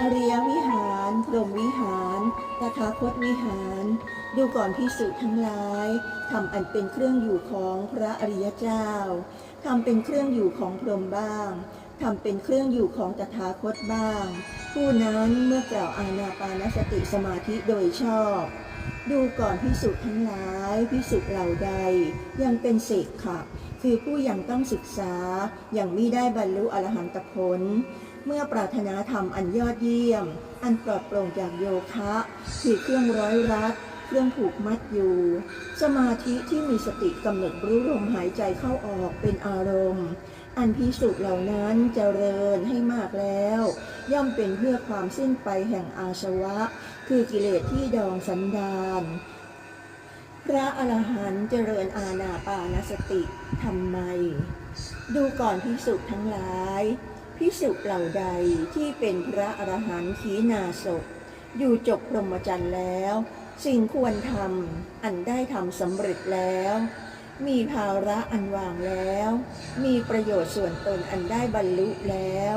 อริยวิหารพรหมวิหารตถาคตวิหาร ดูก่อนพิสุทั้งหลายทำอันเป็นเครื่องอยู่ของพระอริยเจ้าทำเป็นเครื่องอยู่ของพรหมบ้างทำเป็นเครื่องอยู่ของตถาคตบ้าง ผู้นั้นเมื่อกล่าวอานาปานสติสมาธิโดยชอบ ดูก่อนพิสุทั้งหลายพิสุเหล่าใด ยังเป็นเสกขะคือผู้ยังต้องศึกษายังมิได้บรรลุอรหันตผล เมื่อปรารถนาธรรมอันยอดเยี่ยม อันปลอดโปร่งจากโยคะคือเครื่องร้อยรัดเครื่องผูกมัดอยู่ สมาธิที่มีสติกำหนดรู้ลมหายใจเข้าออกเป็นอารมณ์ อันพิสุเหล่านั้นเจริญให้มากแล้ว ย่อมเป็นเพื่อความสิ้นไปแห่งอาสวะ คือกิเลสที่ดองสันดานพระอรหันต์เจริญอาณาปานสติทำไม ดูก่อนพิสุทั้งหลาย พิสุเหล่าใดที่เป็นพระอรหันต์ขีณาศพอยู่จบพรหมจรรย์แล้ว สิ่งควรทำอันได้ทำสำเร็จแล้ว มีภาระอันวางแล้ว มีประโยชน์ส่วนตนอันได้บรรลุแล้ว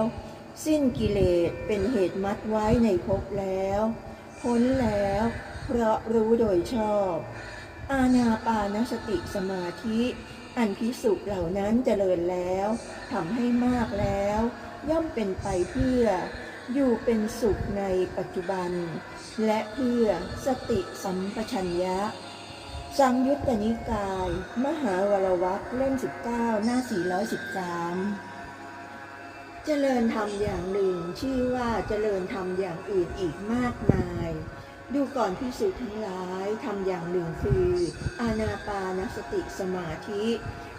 สิ้นกิเลสเป็นเหตุมัดไว้ในภพแล้ว พ้นแล้วเพราะรู้โดยชอบ อาณาปานสติสมาธิ อันพิสุเหล่านั้นเจริญแล้วทำให้มากแล้ว ย่อมเป็นไปเพื่อ อยู่เป็นสุขในปัจจุบัน และเพื่อสติสัมปชัญญะ สังยุตตนิกาย มหาวรวัตเล่ม 19 หน้า 413เจริญธรรมอย่างหนึ่งชื่อว่าเจริญธรรมอย่างอื่นอีกมากมาย ดูก่อนพิสูจน์ทั้งหลายทำอย่างหนึ่งคือ อาณาปานสติสมาธิ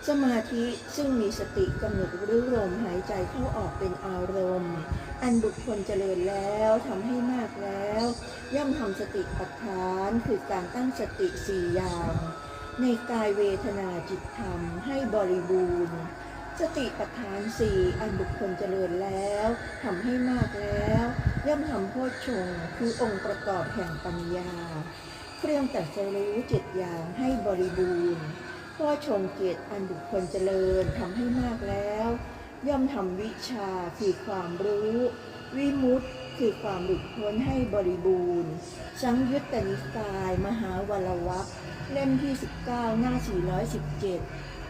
สมาธิซึ่งมีสติกำหนดรู้ลมหายใจเข้าออกเป็นอารมณ์ อันบุคคลเจริญแล้วทำให้มากแล้ว ย่อมทำสติปัฏฐานคือการตั้งสติสี่อย่าง ในกายเวทนาจิตธรรมให้บริบูรณ์สติปัฏฐานสี่อันบุคคลเจริญแล้วทำให้มากแล้ว ย่อมทำโพชฌงคือองค์ประกอบแห่งปัญญา เครื่องตัดสรู้เจ็ดอย่างให้บริบูรณ์โพชฌงค์เจ็ดอันบุคคลเจริญทำให้มากแล้ว ย่อมทำวิชาคือความรู้ วิมุตติคือความหลุดพ้นให้บริบูรณ์สังยุตตนิกาย มหาวรวัคเล่มที่ 19 หน้า 417